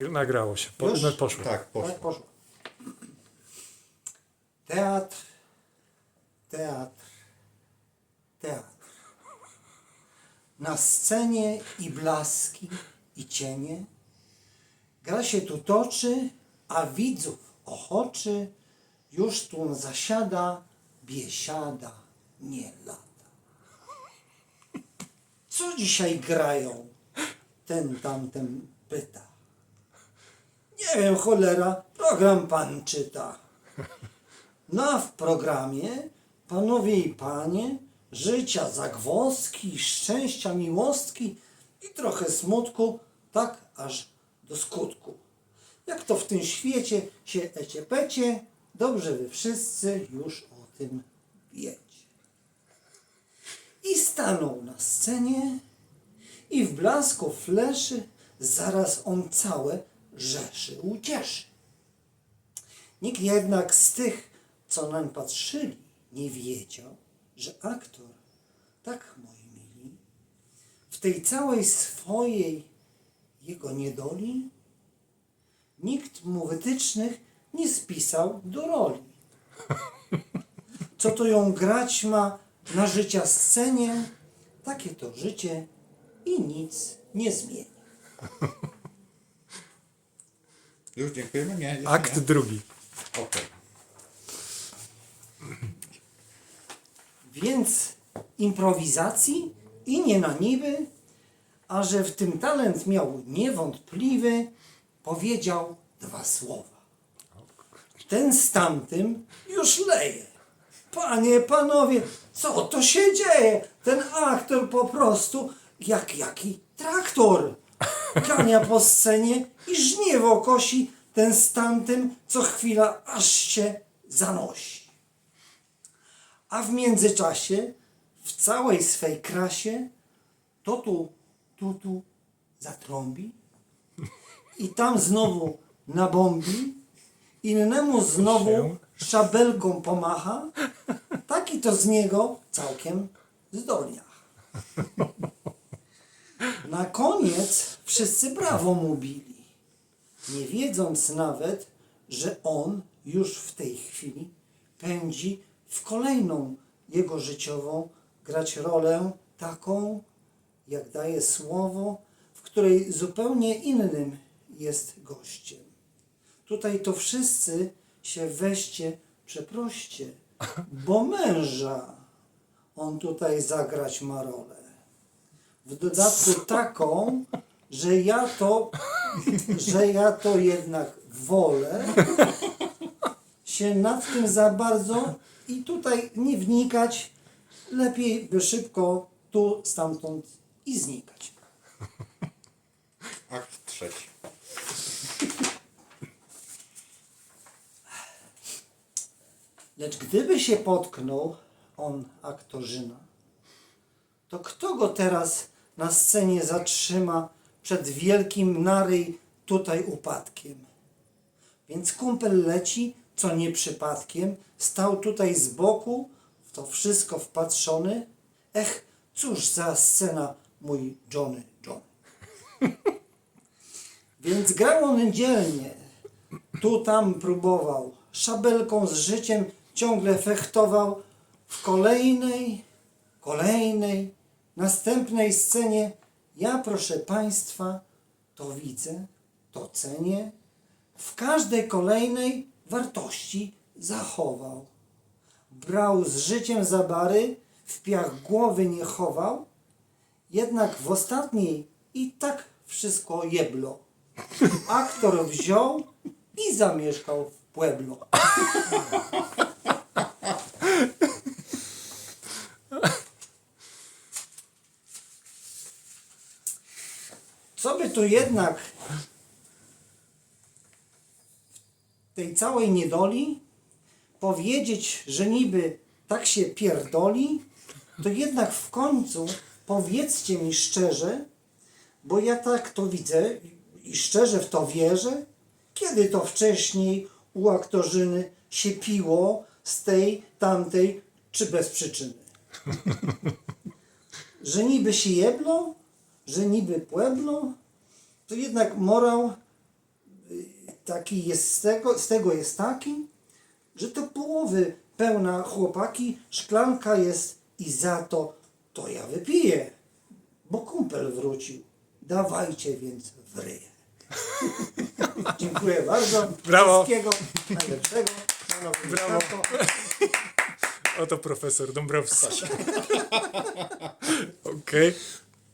Nagrało się. Po, Już? no, poszło. Tak, poszło. Tak, poszło. Teatr, teatr, teatr. Na scenie i blaski, i cienie. Gra się tu toczy, a widzów ochoczy już tu zasiada biesiada nie lata. Co dzisiaj grają? Ten tamten pyta. Nie wiem, cholera, program pan czyta. No a w programie, panowie i panie, życia zagwozdki, szczęścia, miłostki i trochę smutku, tak aż do skutku. Jak to w tym świecie się eciepecie, dobrze wy wszyscy już o tym wiecie. I stanął na scenie i w blasku fleszy zaraz on całe rzeszy ucieszy. Nikt jednak z tych, co nań patrzyli, nie wiedział, że aktor, tak moi mili, w tej całej swojej jego niedoli nikt mu wytycznych nie spisał do roli. Co to ją grać ma na życia scenie, takie to życie i nic nie zmieni. Już dziękujemy? Nie, Akt nie. drugi. Okej. Więc improwizacji i nie na niby, a że w tym talent miał niewątpliwy, powiedział dwa słowa. Ten z tamtym już leje. Panie, panowie, co to się dzieje? Ten aktor po prostu jak jaki traktor. Gania po scenie i żniewo kosi ten z tamtym co chwila aż się zanosi. A w międzyczasie, w całej swej krasie, to tu, tu, tu zatrąbi i tam znowu nabombi, innemu znowu szabelką pomacha, taki to z niego całkiem zdolniach. Na koniec wszyscy brawo mu bili, nie wiedząc nawet, że on już w tej chwili pędzi w kolejną jego życiową grać rolę taką, jak daje słowo, w której zupełnie innym jest gościem. Tutaj to wszyscy się weźcie, przeproście, bo męża on tutaj zagrać ma rolę. W dodatku taką, że ja to, że ja to jednak wolę się nad tym za bardzo i tutaj nie wnikać. Lepiej by szybko tu, stamtąd i znikać. Akt trzeci. Lecz gdyby się potknął on, aktorzyna, to kto go teraz na scenie zatrzyma przed wielkim naryj tutaj upadkiem? Więc kumpel leci, co nie przypadkiem, stał tutaj z boku, w to wszystko wpatrzony. Ech, cóż za scena, mój Johnny John. Więc grał on dzielnie, tu tam próbował, szabelką z życiem ciągle fechtował. W kolejnej, kolejnej, następnej scenie ja, proszę Państwa, to widzę, to cenię. W każdej kolejnej wartości zachował. Brał z życiem za bary, w piach głowy nie chował, jednak w ostatniej i tak wszystko jeblo. Aktor wziął i zamieszkał w Pueblo. Co by tu jednak w tej całej niedoli powiedzieć, że niby tak się pierdoli, to jednak w końcu powiedzcie mi szczerze, bo ja tak to widzę i szczerze w to wierzę, kiedy to wcześniej u aktorzyny się piło z tej, tamtej czy bez przyczyny. Że niby się jeblo, że niby pueblo, to jednak morał taki jest z tego, z tego jest taki, że to połowy pełna chłopaki, szklanka jest i za to to ja wypiję, bo kumpel wrócił. Dawajcie więc w ryję. Dziękuję bardzo. Brawo. Wszystkiego najlepszego. Brawo. Oto profesor Dąbrowski. Okej.